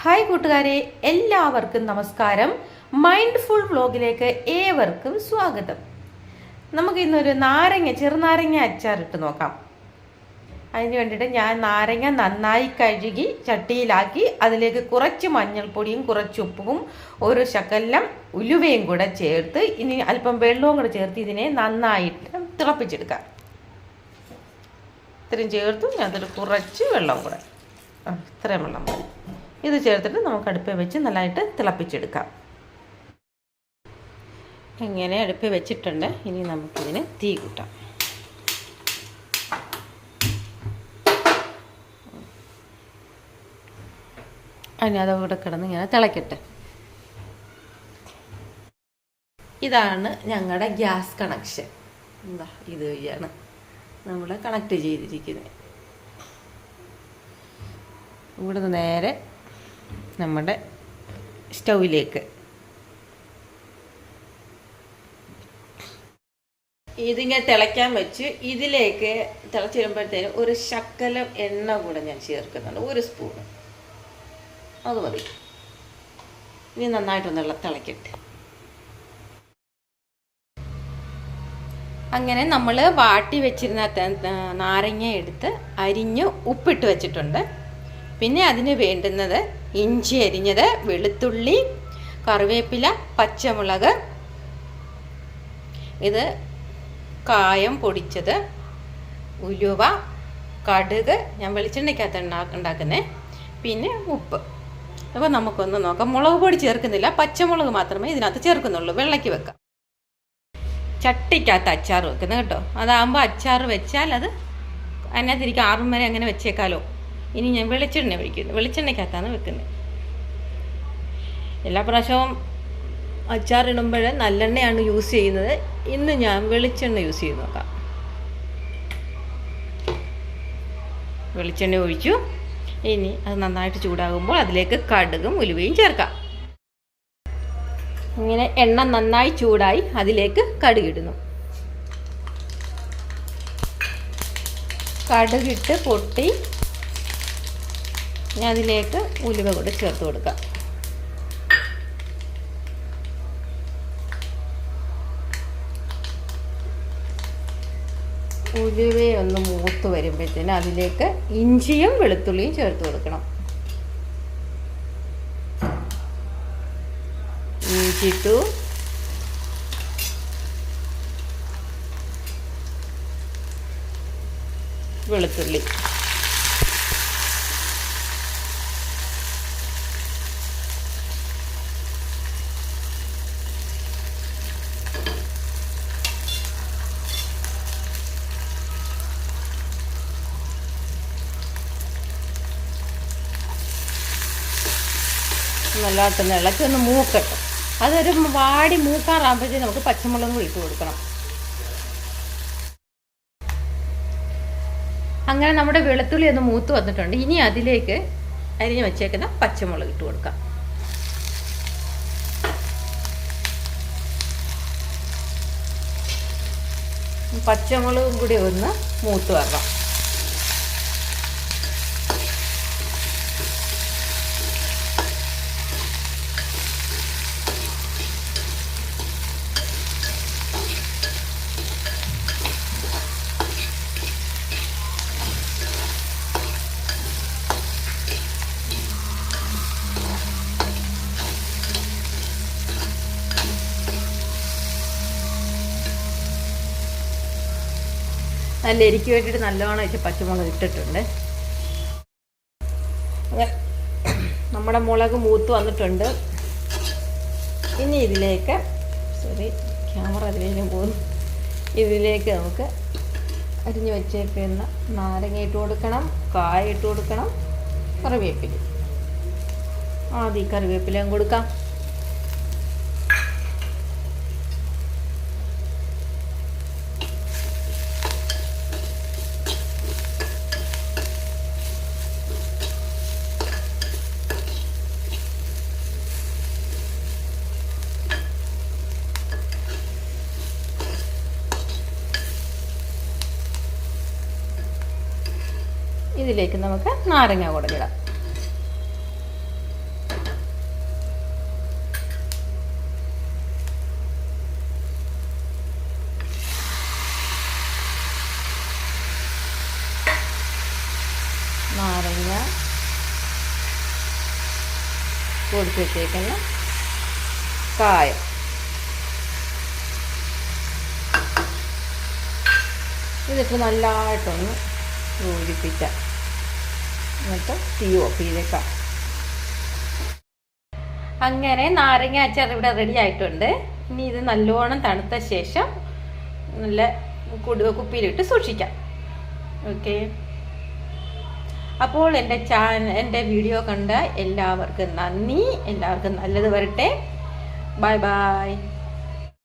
Hi കൂട്ടുകാരെ എല്ലാവർക്കും നമസ്കാരം. മൈൻഡ്ഫുൾ വ്ലോഗിലേക്ക് ഏവർക്കും സ്വാഗതം. നമുക്ക് ഇന്നൊരു നാരങ്ങ ചെറുനാരങ്ങ അച്ചാറിട്ട് നോക്കാം. അതിന് വേണ്ടിയിട്ട് ഞാൻ നാരങ്ങ നന്നായി കഴുകി ചട്ടിയിലാക്കി അതിലേക്ക് കുറച്ച് മഞ്ഞൾപ്പൊടിയും കുറച്ച് ഉപ്പും ഒരു ശകലം ഉലുവയും കൂടെ ചേർത്ത് ഇനി അല്പം വെള്ളവും കൂടെ ചേർത്ത് ഇതിനെ നന്നായിട്ട് തിളപ്പിച്ചെടുക്കാം. ഇത്രയും ചേർത്ത് ഞാൻ അതിൽ കുറച്ച് വെള്ളം കൂടെ. ഇത്രയും വെള്ളം മതി. ഇത് ചേർത്തിട്ട് നമുക്ക് അടുപ്പിൽ വെച്ച് നല്ലതായിട്ട് തിളപ്പിച്ചെടുക്കാം. ഇങ്ങനെ അടുപ്പിൽ വെച്ചിട്ടുണ്ട്. ഇനി നമുക്കിതിന് തീ കൂട്ടാം. അതിന് അതവിടെ കിടന്ന് ഇങ്ങനെ തിളക്കട്ടെ. ഇതാണ് ഞങ്ങളുടെ ഗ്യാസ് കണക്ഷൻ. എന്താ ഇത് വഴിയാണ് നമ്മൾ കണക്ട് ചെയ്തിരിക്കുന്നത് ഇവിടുന്ന് നേരെ നമ്മുടെ സ്റ്റൗവിലേക്ക്. ഇതിങ്ങനെ തിളയ്ക്കാൻ വെച്ച് ഇതിലേക്ക് തിളച്ച് വരുമ്പോഴത്തേനും ഒരു ശക്കലം എണ്ണ കൂടെ ഞാൻ ചേർക്കുന്നുണ്ട്. ഒരു സ്പൂൺ അത് മതി. ഇനി നന്നായിട്ടൊന്നുള്ള തിളയ്ക്കട്ടെ. അങ്ങനെ നമ്മൾ വാട്ടി വെച്ചിരുന്ന നാരങ്ങ എടുത്ത് അരിഞ്ഞ് ഉപ്പിട്ട് വെച്ചിട്ടുണ്ട്. പിന്നെ അതിന് വേണ്ടുന്നത് ഇഞ്ചി അരിഞ്ഞത് വെളുത്തുള്ളി കറിവേപ്പില പച്ചമുളക്. ഇത് കായം പൊടിച്ചത് ഉലുവ കടുക് ഞാൻ വെളിച്ചെണ്ണയ്ക്കകത്ത് ഉണ്ടാക്കുന്നേ. പിന്നെ ഉപ്പ്. അപ്പോൾ നമുക്കൊന്ന് നോക്കാം. മുളക് പൊടി ചേർക്കുന്നില്ല. പച്ചമുളക് മാത്രമേ ഇതിനകത്ത് ചേർക്കുന്നുള്ളൂ. വെള്ളയ്ക്ക് വെക്കാം. ചട്ടിക്കകത്ത് അച്ചാർ വെക്കുന്നത് കേട്ടോ. അതാകുമ്പോൾ അച്ചാർ വെച്ചാൽ അത് അതിനകത്തിരിക്കും ആറും വരെ അങ്ങനെ വെച്ചേക്കാലോ. ഇനി ഞാൻ വെളിച്ചെണ്ണ ഒഴിക്കുന്നു. വെളിച്ചെണ്ണയ്ക്കകത്താണ് വെക്കുന്നത്. എല്ലാ പ്രാവശ്യവും അച്ചാർ ഇടുമ്പോൾ നല്ലെണ്ണയാണ് യൂസ് ചെയ്യുന്നത്. ഇന്ന് ഞാൻ വെളിച്ചെണ്ണ യൂസ് ചെയ്ത് നോക്കാം. വെളിച്ചെണ്ണ ഒഴിച്ചു. ഇനി അത് നന്നായിട്ട് ചൂടാകുമ്പോൾ അതിലേക്ക് കടുകും ഉലുവയും ചേർക്കാം. ഇങ്ങനെ എണ്ണ നന്നായി ചൂടായി അതിലേക്ക് കടുകിടുന്നു. കടുകിട്ട് പൊട്ടി ഞാൻ അതിലേക്ക് ഉലുവ കൂടെ ചേർത്ത് കൊടുക്കാം. ഉലുവയൊന്ന് മൂത്ത് വരുമ്പോഴത്തേന് അതിലേക്ക് ഇഞ്ചിയും വെളുത്തുള്ളിയും ചേർത്ത് കൊടുക്കണം. ഇഞ്ചി ഇട്ടു വെളുത്തുള്ളി. നല്ലതായിട്ട് ഇളക്കി ഒന്ന് മൂക്കട്ടെ. അതൊരു വാടി മൂക്കാറാകുമ്പോഴത്തേക്ക് നമുക്ക് പച്ചമുളകും ഇട്ട് കൊടുക്കണം. അങ്ങനെ നമ്മുടെ വെളുത്തുള്ളി ഒന്ന് മൂത്ത് വന്നിട്ടുണ്ട്. ഇനി അതിലേക്ക് അരിഞ്ഞ് വെച്ചേക്കുന്ന പച്ചമുളക് ഇട്ട് കൊടുക്കാം. പച്ചമുളകും കൂടി ഒന്ന് മൂത്ത് വരണം. നല്ല എരിക്ക് വേണ്ടിയിട്ട് നല്ലോണം വെച്ച് പച്ചമുളക് ഇട്ടിട്ടുണ്ട്. നമ്മുടെ മുളക് മൂത്ത് വന്നിട്ടുണ്ട്. ഇനി ഇതിലേക്ക് സോറി ക്യാമറ അതിലേക്ക് പോകുന്നു. ഇതിലേക്ക് നമുക്ക് അരിഞ്ഞു വെച്ചേക്കുന്ന നാരങ്ങ ഇട്ട് കൊടുക്കണം കായ ഇട്ട് കൊടുക്കണം കറിവേപ്പില. ആദ്യം കറിവേപ്പിലയും കൊടുക്കാം. ഇതിലേക്ക് നമുക്ക് നാരങ്ങ കൊടുക്കണം നാരങ്ങ കൊടുത്തിട്ടേക്കുന്ന കായ. കായം ഇതിട്ട് നല്ലതായിട്ടൊന്ന് യോജിപ്പിക്കാം. എന്നിട്ട് തീ ഓഫ് ചെയ്തേക്കാം. അങ്ങനെ നാരങ്ങ അച്ചാർ ഇവിടെ റെഡി ആയിട്ടുണ്ട്. ഇനി ഇത് നല്ലോണം തണുത്ത ശേഷം നല്ല കുടു കുപ്പിയിലിട്ട് സൂക്ഷിക്കാം. ഓക്കെ അപ്പോൾ എന്റെ ചാന എന്റെ വീഡിയോ കണ്ട എല്ലാവർക്കും നന്ദി. എല്ലാവർക്കും നല്ലത് വരട്ടെ. Bye bye